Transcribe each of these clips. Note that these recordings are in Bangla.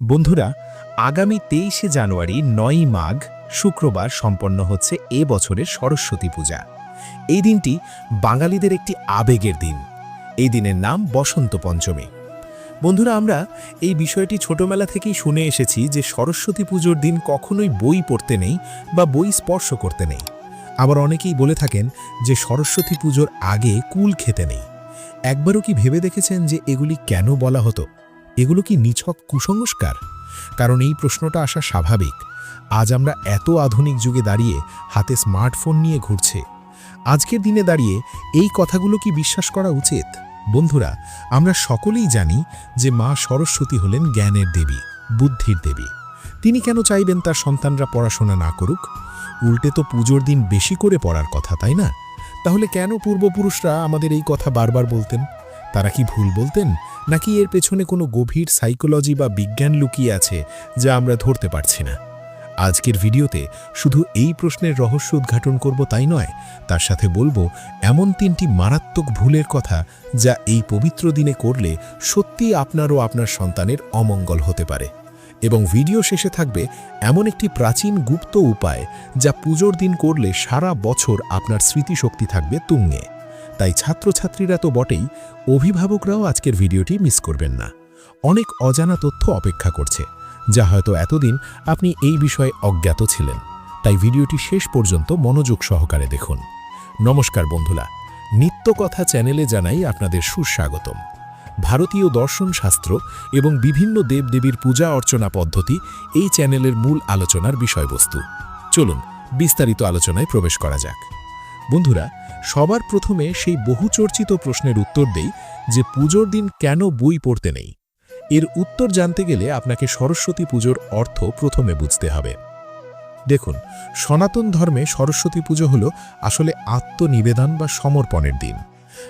বন্ধুরা, আগামী তেইশে জানুয়ারি নয়ই মাঘ শুক্রবার সম্পন্ন হচ্ছে এ বছরের সরস্বতী পূজা। এই দিনটি বাঙালিদের একটি আবেগের দিন। এই দিনের নাম বসন্ত পঞ্চমী। বন্ধুরা, আমরা এই বিষয়টি ছোটবেলা থেকেই শুনে এসেছি যে সরস্বতী পুজোর দিন কখনোই বই পড়তে নেই বা বই স্পর্শ করতে নেই। আবার অনেকেই বলে থাকেন যে সরস্বতী পুজোর আগে কুল খেতে নেই। একবারও কি ভেবে দেখেছেন যে এগুলি কেন বলা হতো? এগুলো কি নিছক কুসংস্কার? কারণ এই প্রশ্নটা আসা স্বাভাবিক। আজ আমরা এত আধুনিক যুগে দাঁড়িয়ে হাতে স্মার্টফোন নিয়ে ঘুরছে। আজকের দিনে দাঁড়িয়ে এই কথাগুলো কি বিশ্বাস করা উচিত? বন্ধুরা, আমরা সকলেই জানি যে মা সরস্বতী হলেন জ্ঞানের দেবী, বুদ্ধির দেবী। তিনি কেন চাইবেন তার সন্তানরা পড়াশোনা না করুক? উল্টে তো পুজোর দিন বেশি করে পড়ার কথা, তাই না? তাহলে কেন পূর্বপুরুষরা আমাদের এই কথা বারবার বলতেন? তারা কি ভুল বলতেন? নাকি এর পেছনে কোনো গভীর সাইকোলজি বা বিজ্ঞান লুকিয়ে আছে যা আমরা ধরতে পারছি না? আজকের ভিডিওতে শুধু এই প্রশ্নের রহস্য উদ্ঘাটন করব তাই নয়, তার সাথে বলব এমন তিনটি মারাত্মক ভুলের কথা যা এই পবিত্র দিনে করলে সত্যিই আপনার ও আপনার সন্তানের অমঙ্গল হতে পারে। এবং ভিডিও শেষে থাকবে এমন একটি প্রাচীন গুপ্ত উপায় যা পুজোর দিন করলে সারা বছর আপনার স্মৃতিশক্তি থাকবে তুঙ্গে। তাই ছাত্রছাত্রীরা তো বটেই অভিভাবকরাও আজকের ভিডিওটি মিস করবেন না। অনেক অজানা তথ্য অপেক্ষা করছে, যা হয়তো এতদিন আপনি এই বিষয়ে অজ্ঞাত ছিলেন। তাই ভিডিওটি শেষ পর্যন্ত মনোযোগ সহকারে দেখুন। নমস্কার বন্ধুরা, নিত্যকথা চ্যানেলে জানাই আপনাদের সুস্বাগতম। ভারতীয় দর্শন শাস্ত্র এবং বিভিন্ন দেবদেবীর পূজা অর্চনা পদ্ধতি এই চ্যানেলের মূল আলোচনার বিষয়বস্তু। চলুন বিস্তারিত আলোচনায় প্রবেশ করা যাক। বন্ধুরা সবার প্রথমে সেই বহুচর্চিত প্রশ্নের উত্তর দেই যে পুজোর দিন কেন বই পড়তে নেই। এর উত্তর জানতে গেলে আপনাকে সরস্বতী পুজোর অর্থ প্রথমে বুঝতে হবে। দেখুন, সনাতন ধর্মে সরস্বতী পুজো হল আসলে আত্মনিবেদন বা সমর্পণের দিন।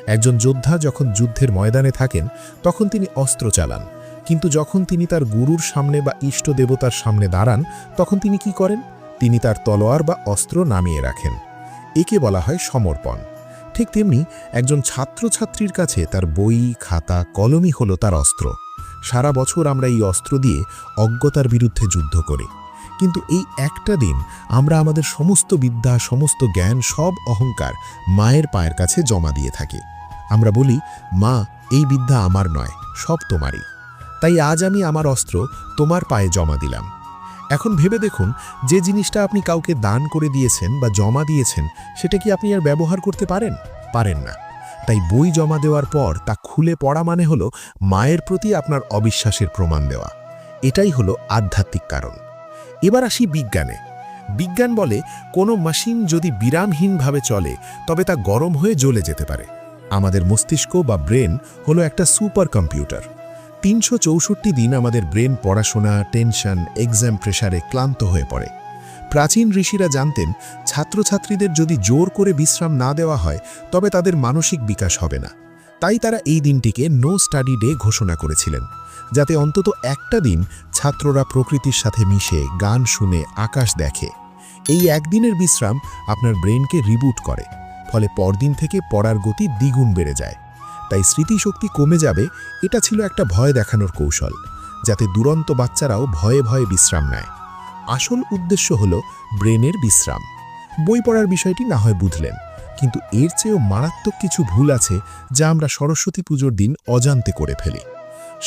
একজন যোদ্ধা যখন যুদ্ধের ময়দানে থাকেন, তখন তিনি অস্ত্র চালান। কিন্তু যখন তিনি তার গুরুর সামনে বা ইষ্ট দেবতার সামনে দাঁড়ান, তখন তিনি কি করেন? তিনি তার তলোয়ার বা অস্ত্র নামিয়ে রাখেন। একে বলা হয় সমর্পণ। ঠিক তেমনি একজন ছাত্রছাত্রীর কাছে তার বই, খাতা, কলমই হলো তার অস্ত্র। সারা বছর আমরা এই অস্ত্র দিয়ে অজ্ঞতার বিরুদ্ধে যুদ্ধ করি। কিন্তু এই একটা দিন আমরা আমাদের সমস্ত বিদ্যা, সমস্ত জ্ঞান, সব অহংকার মায়ের পায়ের কাছে জমা দিয়ে থাকি। আমরা বলি, মা, এই বিদ্যা আমার নয়, সব তোমারই। তাই আজ আমি আমার অস্ত্র তোমার পায়ে জমা দিলাম। এখন ভেবে দেখুন, যে জিনিসটা আপনি কাউকে দান করে দিয়েছেন বা জমা দিয়েছেন, সেটা কি আপনি আর ব্যবহার করতে পারেন? পারেন না। তাই বই জমা দেওয়ার পর তা খুলে পড়া মানে হলো মায়ের প্রতি আপনার অবিশ্বাসের প্রমাণ দেওয়া। এটাই হলো আধ্যাত্মিক কারণ। এবার আসি বিজ্ঞানে। বিজ্ঞান বলে, কোনো মেশিন যদি বিরামহীনভাবে চলে, তবে তা গরম হয়ে জ্বলে যেতে পারে। আমাদের মস্তিষ্ক বা ব্রেন হলো একটা সুপার কম্পিউটার তিনশো চৌষট্টি দিন আমাদের ব্রেন পড়াশোনা, টেনশন, এক্সাম প্রেশারে ক্লান্ত হয়ে পড়ে। প্রাচীন ঋষিরা জানতেন, ছাত্রছাত্রীদের যদি জোর করে বিশ্রাম না দেওয়া হয়, তবে তাদের মানসিক বিকাশ হবে না। তাই তারা এই দিনটিকে নো স্টাডি ডে ঘোষণা করেছিলেন, যাতে অন্তত একটা দিন ছাত্ররা প্রকৃতির সাথে মিশে, গান শুনে, আকাশ দেখে। এই একদিনের বিশ্রাম আপনার ব্রেনকে রিবুট করে, ফলে পরদিন থেকে পড়ার গতি দ্বিগুণ বেড়ে যায়। তাই স্মৃতিশক্তি কমে যাবে, এটা ছিল একটা ভয় দেখানোর কৌশল, যাতে দুরন্ত বাচ্চারাও ভয়ে ভয়ে বিশ্রাম নেয়। আসল উদ্দেশ্য হল ব্রেনের বিশ্রাম। বই পড়ার বিষয়টি না হয় বুঝলেন, কিন্তু এর চেয়েও মারাত্মক কিছু ভুল আছে যা আমরা সরস্বতী পুজোর দিন অজান্তে করে ফেলি।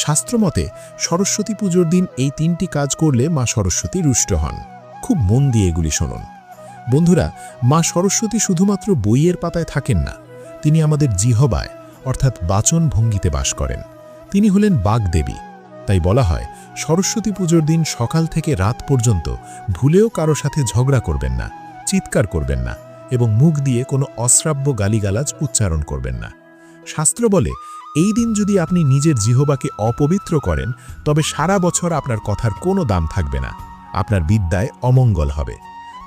শাস্ত্রমতে সরস্বতী পুজোর দিন এই তিনটি কাজ করলে মা সরস্বতী রুষ্ট হন। খুব মন দিয়ে এগুলি শুনুন। বন্ধুরা, মা সরস্বতী শুধুমাত্র বইয়ের পাতায় থাকেন না, তিনি আমাদের জিহবায় অর্থাৎ বাচন ভঙ্গিতে বাস করেন। তিনি হলেন বাগদেবী। তাই বলা হয়, সরস্বতী পুজোর দিন সকাল থেকে রাত পর্যন্ত ভুলেও কারও সাথে ঝগড়া করবেন না, চিৎকার করবেন না এবং মুখ দিয়ে কোনো অশ্রাব্য গালিগালাজ উচ্চারণ করবেন না। শাস্ত্র বলে, এই দিন যদি আপনি নিজের জিহবাকে অপবিত্র করেন, তবে সারা বছর আপনার কথার কোনো দাম থাকবে না, আপনার বিদ্যায় অমঙ্গল হবে।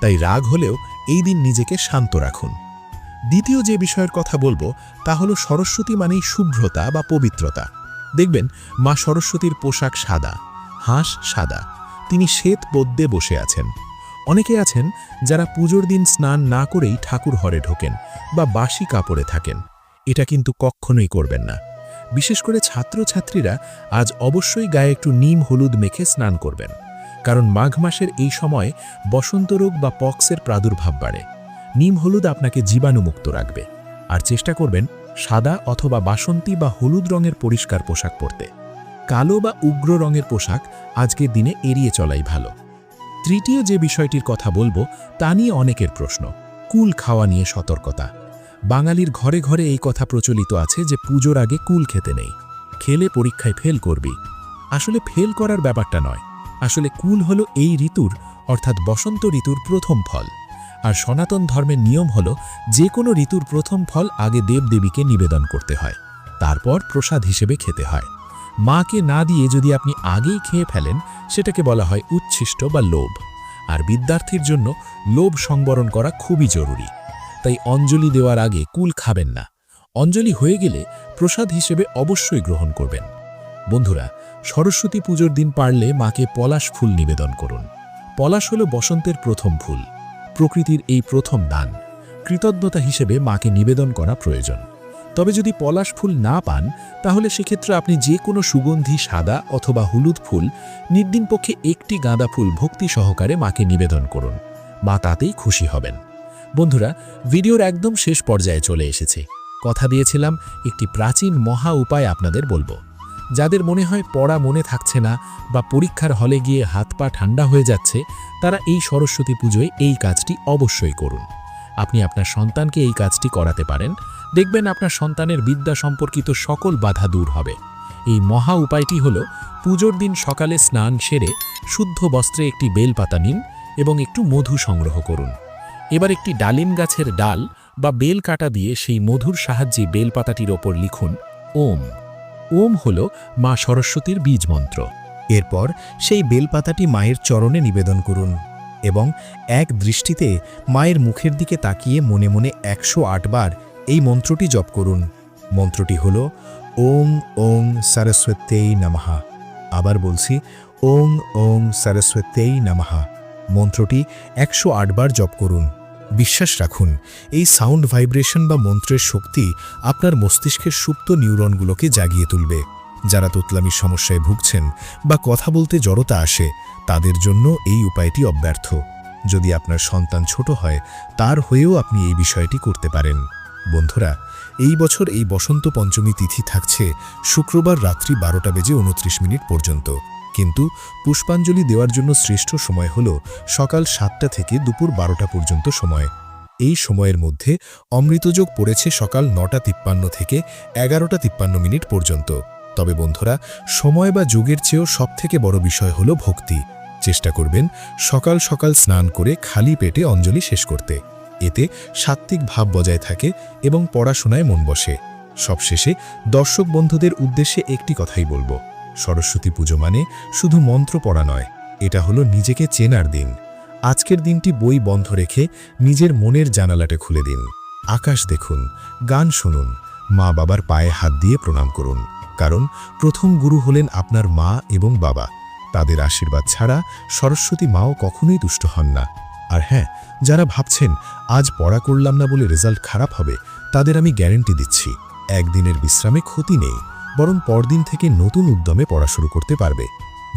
তাই রাগ হলেও এই দিন নিজেকে শান্ত রাখুন। দ্বিতীয় যে বিষয়ের কথা বলব, তা হলো সরস্বতী মানেই শুভ্রতা বা পবিত্রতা। দেখবেন, মা সরস্বতীর পোশাক সাদা, হাঁস সাদা, তিনি শ্বেত পদ্মে বসে আছেন। অনেকে আছেন যারা পুজোর দিন স্নান না করেই ঠাকুর হরে ঢোকেন বা বাসি কাপড়ে থাকেন। এটা কিন্তু কখনোই করবেন না। বিশেষ করে ছাত্রছাত্রীরা আজ অবশ্যই গায়ে একটু নিম হলুদ মেখে স্নান করবেন। কারণ মাঘ মাসের এই সময় বসন্ত রোগ বা পক্সের প্রাদুর্ভাব বাড়ে। নিম হলুদ আপনাকে জীবাণুমুক্ত রাখবে। আর চেষ্টা করবেন সাদা অথবা বাসন্তী বা হলুদ রঙের পরিষ্কার পোশাক পরতে। কালো বা উগ্র রঙের পোশাক আজকের দিনে এড়িয়ে চলাই ভালো। তৃতীয় যে বিষয়টির কথা বলব, তা নিয়ে অনেকের প্রশ্ন। কুল খাওয়া নিয়ে সতর্কতা। বাঙালির ঘরে ঘরে এই কথা প্রচলিত আছে যে পুজোর আগে কুল খেতে নেই। খেলে পরীক্ষায় ফেল করবি। আসলে ফেল করার ব্যাপারটা নয়। আসলে কুল হলো এই ঋতুর, অর্থাৎ বসন্ত ঋতুর প্রথম ফল। আর সনাতন ধর্মের নিয়ম হল যে কোনো ঋতুর প্রথম ফল আগে দেবদেবীকে নিবেদন করতে হয়, তারপর প্রসাদ হিসেবে খেতে হয়। মাকে না দিয়ে যদি আপনি আগেই খেয়ে ফেলেন, সেটাকে বলা হয় উচ্ছিষ্ট বা লোভ। আর বিদ্যার্থীর জন্য লোভ সংবরণ করা খুবই জরুরি। তাই অঞ্জলি দেওয়ার আগে কুল খাবেন না। অঞ্জলি হয়ে গেলে প্রসাদ হিসেবে অবশ্যই গ্রহণ করবেন। বন্ধুরা, সরস্বতী পুজোর দিন পারলে মাকে পলাশ ফুল নিবেদন করুন। পলাশ হল বসন্তের প্রথম ফুল। প্রকৃতির এই প্রথম দান। কৃতজ্ঞতা হিসেবে মাকে নিবেদন করা প্রয়োজন। তবে যদি পলাশ ফুল না পান, তাহলে সেক্ষেত্রে আপনি যে কোনো সুগন্ধি, সাদা অথবা হলুদ ফুল, নির্দিন পক্ষে একটি গাঁদা ফুল ভক্তি সহকারে মাকে নিবেদন করুন। মা তাতেই খুশি হবেন। বন্ধুরা, ভিডিওর একদম শেষ পর্যায়ে চলে এসেছে। কথা দিয়েছিলাম, একটি প্রাচীন মহা উপায় আপনাদের বলব। যাদের মনে হয় পড়া মনে থাকছে না বা পরীক্ষার হলে গিয়ে হাত পা ঠান্ডা হয়ে যাচ্ছে, তারা এই সরস্বতী পুজোয় এই কাজটি অবশ্যই করুন। আপনি আপনার সন্তানকে এই কাজটি করাতে পারেন। দেখবেন আপনার সন্তানের বিদ্যা সম্পর্কিত সকল বাধা দূর হবে। এই মহা উপায়টি হল পুজোর দিন সকালে স্নান সেরে শুদ্ধ বস্ত্রে একটি বেলপাতা নিন এবং একটু মধু সংগ্রহ করুন। এবার একটি ডালিম গাছের ডাল বা বেল কাটা দিয়ে সেই মধুর সাহায্যে বেলপাতাটির ওপর লিখুন, ওম। ওম হল মা সরস্বতীর বীজ মন্ত্র। এরপর সেই বেলপাতাটি মায়ের চরণে নিবেদন করুন এবং এক দৃষ্টিতে মায়ের মুখের দিকে তাকিয়ে মনে মনে একশো আট বার এই মন্ত্রটি জপ করুন। মন্ত্রটি হল ওং ওং সরস্বত্যেই নমহা আবার বলছি, ওং ওং সরস্বত্যেই নমহা মন্ত্রটি একশো বার জপ করুন। বিশ্বাস রাখুন, এই সাউন্ড ভাইব্রেশন বা মন্ত্রের শক্তি আপনার মস্তিষ্কের সুপ্ত নিউরনগুলোকে জাগিয়ে তুলবে। যারা তোতলামির সমস্যায় ভুগছেন বা কথা বলতে জড়তা আসে, তাদের জন্য এই উপায়টি অব্যর্থ। যদি আপনার সন্তান ছোট হয়, তার হয়েও আপনি এই বিষয়টি করতে পারেন। বন্ধুরা, এই বছর এই বসন্ত পঞ্চমী তিথি থাকছে শুক্রবার রাত্রি বারোটা বেজে উনত্রিশ মিনিট পর্যন্ত। কিন্তু পুষ্পাঞ্জলি দেওয়ার জন্য শ্রেষ্ঠ সময় হল সকাল সাতটা থেকে দুপুর বারোটা পর্যন্ত সময়। এই সময়ের মধ্যে অমৃতযোগ পড়েছে সকাল নটা তিপ্পান্ন থেকে এগারোটা তিপ্পান্ন মিনিট পর্যন্ত। তবে বন্ধুরা, সময় বা যুগের চেয়েও সবথেকে বড় বিষয় হল ভক্তি। চেষ্টা করবেন সকাল সকাল স্নান করে খালি পেটে অঞ্জলি শেষ করতে। এতে সাত্ত্বিক ভাব বজায় থাকে এবং পড়াশোনায় মন বসে। সবশেষে দর্শক বন্ধুদের উদ্দেশ্যে একটি কথাই বলব। সরস্বতী পুজো মানে শুধু মন্ত্র পড়া নয়, এটা হলো নিজেকে চেনার দিন। আজকের দিনটি বই বন্ধ রেখে নিজের মনের জানালাটা খুলে দিন। আকাশ দেখুন, গান শুনুন, মা বাবার পায়ে হাত দিয়ে প্রণাম করুন। কারণ প্রথম গুরু হলেন আপনার মা এবং বাবা। তাদের আশীর্বাদ ছাড়া সরস্বতী মাও কখনোই দুষ্ট হন না। আর হ্যাঁ যারা ভাবছেন, আজ পড়া করলাম না বলে রেজাল্ট খারাপ হবে, তাদের আমি গ্যারেন্টি দিচ্ছি, একদিনের বিশ্রামে ক্ষতি নেই। বরং পরদিন থেকে নতুন উদ্যমে পড়া শুরু করতে পারবে।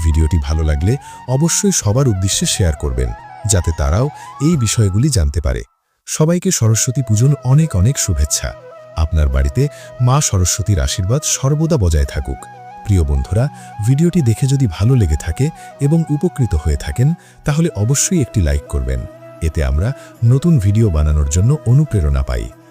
ভিডিওটি ভালো লাগলে অবশ্যই সবার উদ্দেশ্যে শেয়ার করবেন, যাতে তারাও এই বিষয়গুলি জানতে পারে। সবাইকে সরস্বতী পূজন অনেক অনেক শুভেচ্ছা। আপনার বাড়িতে মা সরস্বতীর আশীর্বাদ সর্বদা বজায় থাকুক। প্রিয় বন্ধুরা, ভিডিওটি দেখে যদি ভালো লেগে থাকে এবং উপকৃত হয়ে থাকেন, তাহলে অবশ্যই একটি লাইক করবেন। এতে আমরা নতুন ভিডিও বানানোর জন্য অনুপ্রেরণা পাই।